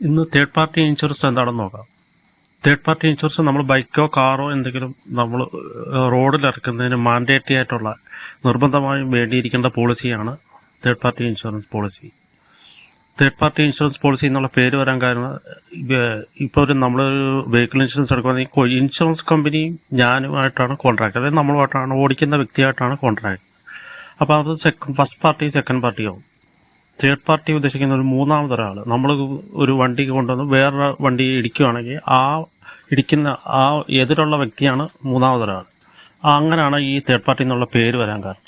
ഇന്ന് third party insurance എന്താണെന്ന് നോക്കാം. തേർഡ് പാർട്ടി ഇൻഷുറൻസ് നമ്മൾ ബൈക്കോ കാറോ എന്തെങ്കിലും നമ്മൾ റോഡിൽ ഇറക്കുന്നതിന് മാൻഡേറ്ററി ആയിട്ടുള്ള നിർബന്ധമായും വേണ്ടിയിരിക്കേണ്ട പോളിസിയാണ് third party insurance policy third party insurance policy എന്നുള്ള പേര് വരാൻ കാരണം ഇപ്പോൾ ഒരു നമ്മളൊരു വെഹിക്കിൾ ഇൻഷുറൻസ് എടുക്കുകയാണെങ്കിൽ ഇൻഷുറൻസ് കമ്പനിയും ഞാനുമായിട്ടാണ് കോൺട്രാക്ട് അതായത് നമ്മളുമായിട്ടാണ് ഓടിക്കുന്ന വ്യക്തിയായിട്ടാണ് കോൺട്രാക്ട് അപ്പോൾ അത് സെക്കൻഡ് ഫസ്റ്റ് പാർട്ടി സെക്കൻഡ് പാർട്ടിയാവും തേർഡ് പാർട്ടി ഉദ്ദേശിക്കുന്ന ഒരു മൂന്നാമത് ഒരാൾ നമ്മൾ ഒരു വണ്ടി കൊണ്ടുവന്ന് വേറൊരു വണ്ടി ഇടിക്കുകയാണെങ്കിൽ ആ ഇടിക്കുന്ന ആ എതിരുള്ള വ്യക്തിയാണ് മൂന്നാമതൊരാൾ അങ്ങനെയാണ് ഈ തേർഡ് പാർട്ടി എന്നുള്ള പേര് വരാൻ കാരണം.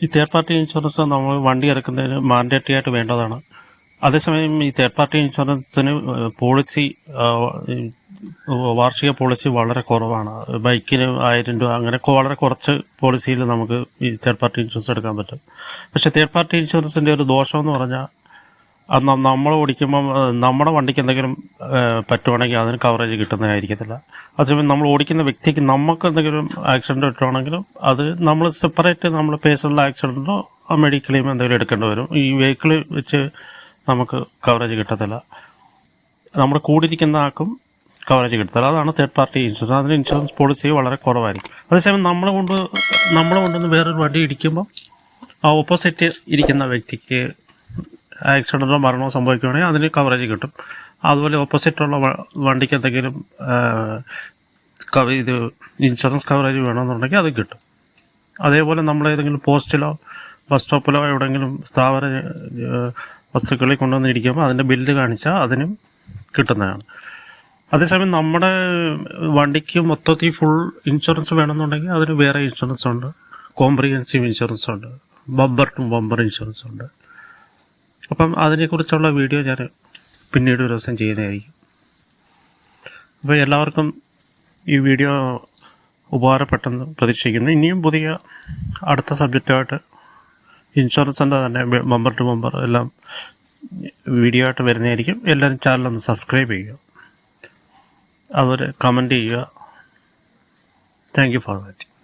ഈ തേർഡ് പാർട്ടി ഇൻഷുറൻസ് നമ്മൾ വണ്ടി ഇറക്കുന്നതിന് മാൻഡേറ്ററി ആയിട്ട് വേണ്ടതാണ്. അതേസമയം ഈ തേർഡ് പാർട്ടി ഇൻഷുറൻസിന് പോളിസി വാർഷിക പോളിസി വളരെ കുറവാണ്. ബൈക്കിന് ആയിരം രൂപ അങ്ങനെ വളരെ കുറച്ച് പോളിസിയിൽ നമുക്ക് ഈ തേർഡ് പാർട്ടി ഇൻഷുറൻസ് എടുക്കാൻ പറ്റും. പക്ഷേ തേർഡ് പാർട്ടി ഇൻഷുറൻസിന്റെ ഒരു ദോഷം എന്ന് പറഞ്ഞാൽ അത് നമ്മൾ ഓടിക്കുമ്പം നമ്മുടെ വണ്ടിക്ക് എന്തെങ്കിലും പറ്റുവാണെങ്കിൽ അതിന് കവറേജ് കിട്ടുന്നതായിരിക്കത്തില്ല. അതേസമയം നമ്മൾ ഓടിക്കുന്ന വ്യക്തിക്ക് നമുക്ക് എന്തെങ്കിലും ആക്സിഡന്റ് പറ്റുവാണെങ്കിലും അത് നമ്മൾ സെപ്പറേറ്റ് നമ്മൾ പേഴ്സണൽ ആക്സിഡന്റോ മെഡിക്കലെയും എന്തെങ്കിലും എടുക്കേണ്ടി വരും. ഈ വെഹിക്കിൾ വെച്ച് നമുക്ക് കവറേജ് കിട്ടത്തില്ല. നമ്മുടെ കൂടിയിരിക്കുന്ന ആൾക്കും കവറേജ് കിട്ടത്തില്ല അതാണ് തേർഡ് പാർട്ടി ഇൻഷുറൻസ് അതിന് ഇൻഷുറൻസ് പോളിസി വളരെ കുറവായിരിക്കും. അതേസമയം നമ്മളെ കൊണ്ട് നമ്മളെ കൊണ്ടുവന്ന് വേറൊരു വണ്ടി ഇടിക്കുമ്പോൾ ആ ഓപ്പോസിറ്റ് ഇരിക്കുന്ന വ്യക്തിക്ക് ആക്സിഡന്റോ മരണമോ സംഭവിക്കുകയാണെങ്കിൽ അതിന് കവറേജ് കിട്ടും. അതുപോലെ ഓപ്പോസിറ്റുള്ള വണ്ടിക്ക് എന്തെങ്കിലും ഇത് ഇൻഷുറൻസ് കവറേജ് വേണമെന്നുണ്ടെങ്കിൽ അത് കിട്ടും. അതേപോലെ നമ്മൾ ഏതെങ്കിലും പോസ്റ്റിലോ ബസ് സ്റ്റോപ്പിലോ എവിടെയെങ്കിലും സ്ഥാപന വസ്തുക്കളിൽ കൊണ്ടുവന്നിരിക്കുമ്പോൾ അതിന്റെ ബില്ല് കാണിച്ചാൽ അതിനും കിട്ടുന്നതാണ്. അതേസമയം നമ്മുടെ വണ്ടിക്ക് മൊത്തത്തിൽ ഫുൾ ഇൻഷുറൻസ് വേണമെന്നുണ്ടെങ്കിൽ അതിന് വേറെ ഇൻഷുറൻസ് ഉണ്ട്. കോംപ്രിഹെൻസീവ് ഇൻഷുറൻസ് ഉണ്ട്. ബമ്പർ ടു ബമ്പർ ഇൻഷുറൻസ് ഉണ്ട്. അപ്പം അതിനെക്കുറിച്ചുള്ള വീഡിയോ ഞാൻ പിന്നീട് ഒരു ദിവസം ചെയ്യുന്നതായിരിക്കും. അപ്പോൾ എല്ലാവർക്കും ഈ വീഡിയോ ഉപകാരപ്പെട്ടെന്ന് പ്രതീക്ഷിക്കുന്നു. ഇനിയും പുതിയ അടുത്ത സബ്ജക്റ്റുമായിട്ട് ഇൻഷുറൻസിന്റെ തന്നെ ബമ്പർ ടു ബമ്പർ എല്ലാം വീഡിയോ ആയിട്ട് വരുന്നതായിരിക്കും. എല്ലാവരും ചാനലൊന്ന് സബ്സ്ക്രൈബ് ചെയ്യുക. അതുപോലെ കമന്റ് ചെയ്യുക. Thank you for watching